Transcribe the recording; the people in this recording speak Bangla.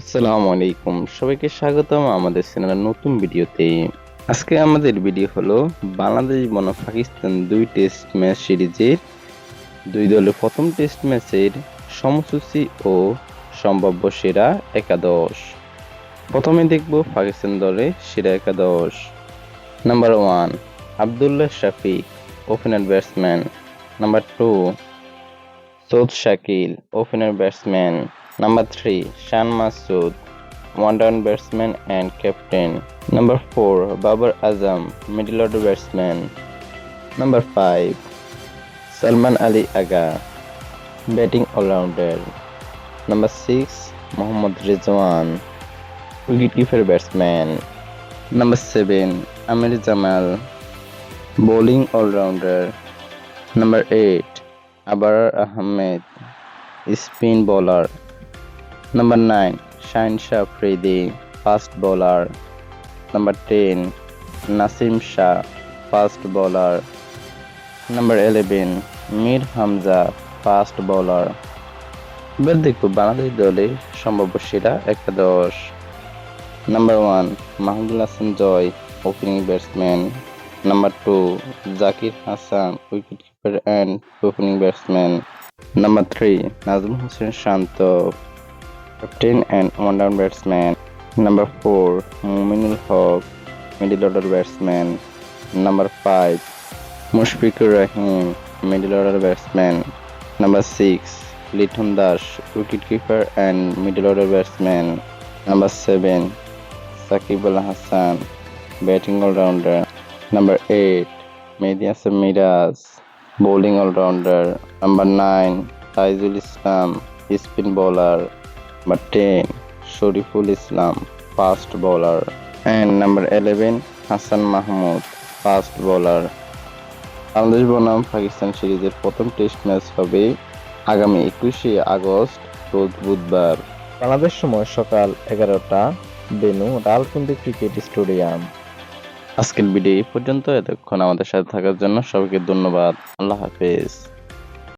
আসসালামু আলাইকুম। সবাইকে স্বাগতম আমাদের চ্যানেলের নতুন ভিডিওতে। আজকে আমাদের ভিডিও হলো বাংলাদেশ বনাম পাকিস্তান দুই টেস্ট ম্যাচ সিরিজের দুই দলের প্রথম টেস্ট ম্যাচের সমসূচি ও সম্ভাব্য সেরা একাদশ। প্রথমে দেখব পাকিস্তান দলের সেরা একাদশ। Number one Abdullah Shafique opener batsman number two Saud Shakeel opener batsman Number 3. Shan Masood, one batsman and captain. Number 4. Babar Azam, middle order batsman. Number 5. Salman Ali Aga, batting all-rounder. Number 6. Mohammad Rizwan, wicketkeeper batsman. Number 7. Amir Jamal, bowling all-rounder. Number 8. Abar Ahmed, spin bowler. Number 9. Shine Shah Fridi, fast bowler. Number 10. Nasim Shah, fast bowler. Number 11. Mir Hamza, fast bowler. এবার দেখব বাংলাদেশ দলের সম্ভাব্য সেরা একাদশ number one Mahmudul Hasan Joy opening batsman number two Zakir Hasan wicket keeper and opening batsman number three Najmul Hossain Shanto captain and one down batsman. Number 4 Muminul Haq, middle order batsman. Number 5 Mushfiqur Rahim, middle order batsman. Number 6 Liton Dash, wicketkeeper and middle order batsman. Number 7 Sakib Al Hassan, batting all rounder. Number 8 Mehdi Hassan Miraz, bowling all rounder. Number 9 Taizul Islam, spin bowler. Number 10 Shariful Islam, fast bowler. And number 11 Hasan Mahmud fast bowler Bangladesh বনাম পাকিস্তান সিরিজের প্রথম টেস্ট ম্যাচ হবে আগামী একুশে আগস্ট রোজ বুধবার। বাংলাদেশ সময় সকাল এগারোটা বেনু রালকুন্দি ক্রিকেট স্টেডিয়াম। আজকের ভিডিও এই পর্যন্ত। এতক্ষণ আমাদের সাথে থাকার জন্য সবাইকে ধন্যবাদ। আল্লাহ হাফেজ।